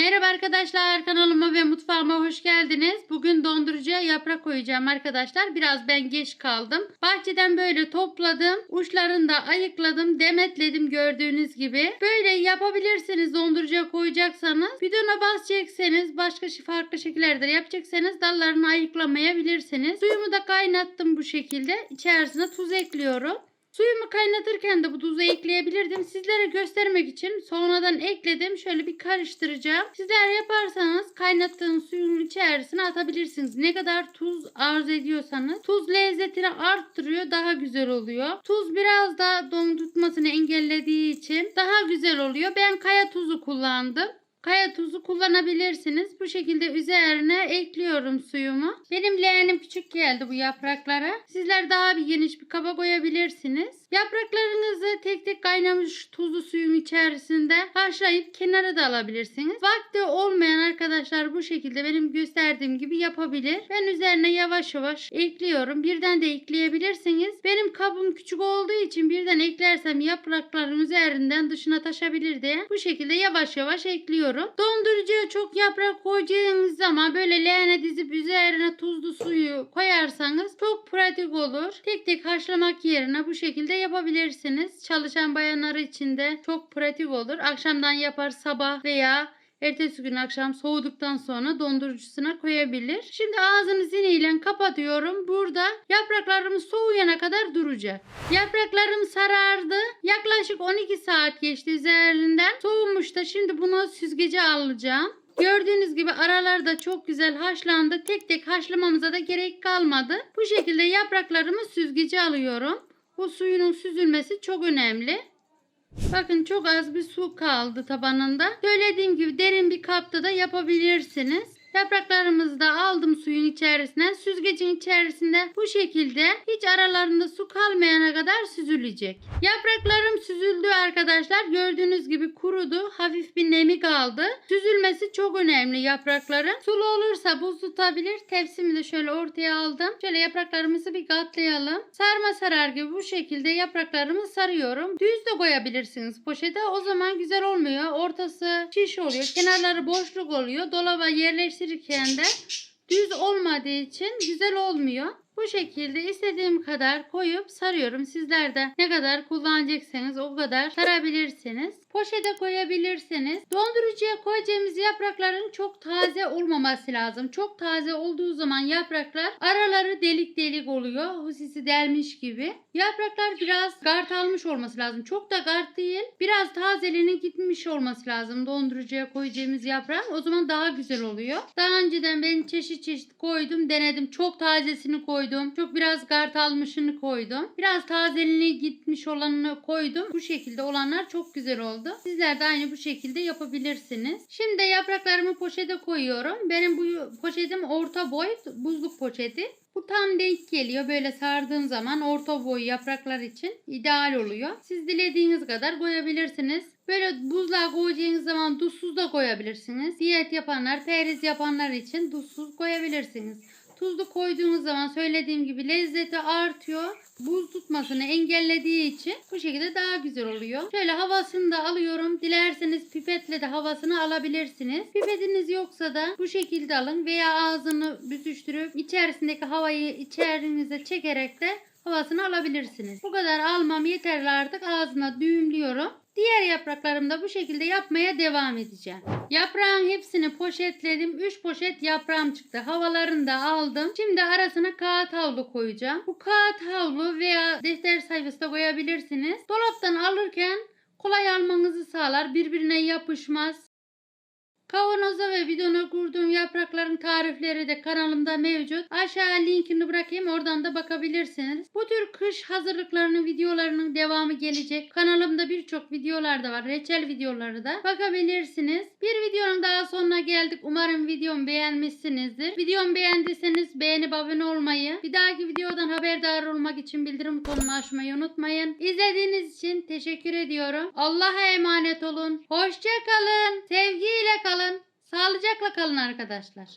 Merhaba arkadaşlar kanalıma ve mutfağıma hoş geldiniz. Bugün dondurucuya yaprak koyacağım arkadaşlar. Biraz ben geç kaldım. Bahçeden böyle topladım. Uçlarını da ayıkladım. Demetledim gördüğünüz gibi. Böyle yapabilirsiniz dondurucuya koyacaksanız. Bidona basacaksınız. Başka farklı şekillerde yapacaksanız dallarını ayıklamayabilirsiniz. Suyumu da kaynattım bu şekilde. İçerisine tuz ekliyorum. Suyumu kaynatırken de bu tuzu ekleyebilirdim. Sizlere göstermek için sonradan ekledim. Şöyle bir karıştıracağım. Sizler yaparsanız kaynattığınız suyun içerisine atabilirsiniz. Ne kadar tuz arzu ediyorsanız. Tuz lezzetini arttırıyor. Daha güzel oluyor. Tuz biraz da don tutmasını engellediği için daha güzel oluyor. Ben kaya tuzu kullandım. Kaya tuzu kullanabilirsiniz. Bu şekilde üzerine ekliyorum suyumu. Benim leğenim küçük geldi bu yapraklara. Sizler daha bir geniş bir kaba koyabilirsiniz. Yapraklarınızı tek tek kaynamış tuzlu suyun içerisinde haşlayıp kenara da alabilirsiniz. Vakti olmayan arkadaşlar bu şekilde benim gösterdiğim gibi yapabilir. Ben üzerine yavaş yavaş ekliyorum. Birden de ekleyebilirsiniz. Benim kabım küçük olduğu için birden eklersem yaprakların üzerinden dışına taşabilir diye bu şekilde yavaş yavaş ekliyorum. Dondurucuya çok yaprak koyacağınız zaman böyle leğene dizip üzerine tuzlu suyu koyarsanız çok pratik olur. Tek tek haşlamak yerine bu şekilde yapabilirsiniz. Çalışan bayanlar için de çok pratik olur. Akşamdan yapar sabah veya Ertesi gün akşam soğuduktan sonra dondurucusuna koyabilir. Şimdi ağzını ziniyle kapatıyorum. Burada yapraklarımız soğuyana kadar duracak. Yapraklarım sarardı. Yaklaşık 12 saat geçti üzerinden. Soğumuş da şimdi bunu süzgece alacağım. Gördüğünüz gibi aralarda çok güzel haşlandı. Tek tek haşlamamıza da gerek kalmadı. Bu şekilde yapraklarımı süzgece alıyorum. Bu suyunun süzülmesi çok önemli. Bakın çok az bir su kaldı tabanında. Söylediğim gibi derin bir kapta da yapabilirsiniz. Yapraklarımızı da aldım suyun içerisinden. Süzgecin içerisinde bu şekilde hiç aralarında su kalmayana kadar süzülecek. Yapraklarım süzüldü arkadaşlar. Gördüğünüz gibi kurudu. Hafif bir nemi kaldı. Süzülmesi çok önemli yaprakların. Sulu olursa buz tutabilir. Tepsimi de şöyle ortaya aldım. Şöyle yapraklarımızı bir katlayalım. Sarma sarar gibi bu şekilde yapraklarımı sarıyorum. Düz de koyabilirsiniz poşete. O zaman güzel olmuyor. Ortası şiş oluyor. Kenarları boşluk oluyor. Dolaba yerleştirirken de düz olmadığı için güzel olmuyor. Bu şekilde istediğim kadar koyup sarıyorum. Sizler de ne kadar kullanacaksanız o kadar sarabilirsiniz. Poşete koyabilirsiniz. Dondurucuya koyacağımız yaprakların çok taze olmaması lazım. Çok taze olduğu zaman yapraklar araları delik delik oluyor. Husisi delmiş gibi. Yapraklar biraz gart almış olması lazım. Çok da gart değil. Biraz tazeliğinin gitmiş olması lazım dondurucuya koyacağımız yaprağın. O zaman daha güzel oluyor. Daha önceden ben çeşit çeşit koydum denedim. Çok tazesini koydum. Çok biraz gart almışını koydum. Biraz tazeliğine gitmiş olanını koydum. Bu şekilde olanlar çok güzel oldu. Sizler de aynı bu şekilde yapabilirsiniz. Şimdi yapraklarımı poşete koyuyorum. Benim bu poşetim orta boy buzluk poşeti. Bu tam denk geliyor. Böyle sardığım zaman orta boy yapraklar için ideal oluyor. Siz dilediğiniz kadar koyabilirsiniz. Böyle buzluğa koyacağınız zaman tuzsuz da koyabilirsiniz. Diyet yapanlar, periz yapanlar için tuzsuz koyabilirsiniz. Tuzlu koyduğunuz zaman söylediğim gibi lezzeti artıyor. Buz tutmasını engellediği için bu şekilde daha güzel oluyor. Şöyle havasını da alıyorum. Dilerseniz pipetle de havasını alabilirsiniz. Pipetiniz yoksa da bu şekilde alın veya ağzını büzüştürüp içerisindeki havayı içerinize çekerek de havasını alabilirsiniz. Bu kadar almam yeterli artık ağzına düğümlüyorum. Diğer yapraklarımı da bu şekilde yapmaya devam edeceğim. Yaprağın hepsini poşetledim. 3 poşet yaprağım çıktı. Havalarını da aldım. Şimdi arasına kağıt havlu koyacağım. Bu kağıt havlu veya defter sayfası da koyabilirsiniz. Dolaptan alırken kolay almanızı sağlar. Birbirine yapışmaz. Kavanoza ve bidona kurduğum yaprakların tarifleri de kanalımda mevcut. Aşağı linkini bırakayım oradan da bakabilirsiniz. Bu tür kış hazırlıklarının videolarının devamı gelecek. Kanalımda birçok videolar da var. Reçel videoları da bakabilirsiniz. Bir videonun daha sonuna geldik. Umarım videomu beğenmişsinizdir. Videomu beğendiyseniz beğenip abone olmayı, bir dahaki videodan haberdar olmak için bildirim butonunu açmayı unutmayın. İzlediğiniz için teşekkür ediyorum. Allah'a emanet olun. Hoşça kalın. Kalın. Sağlıcakla kalın arkadaşlar.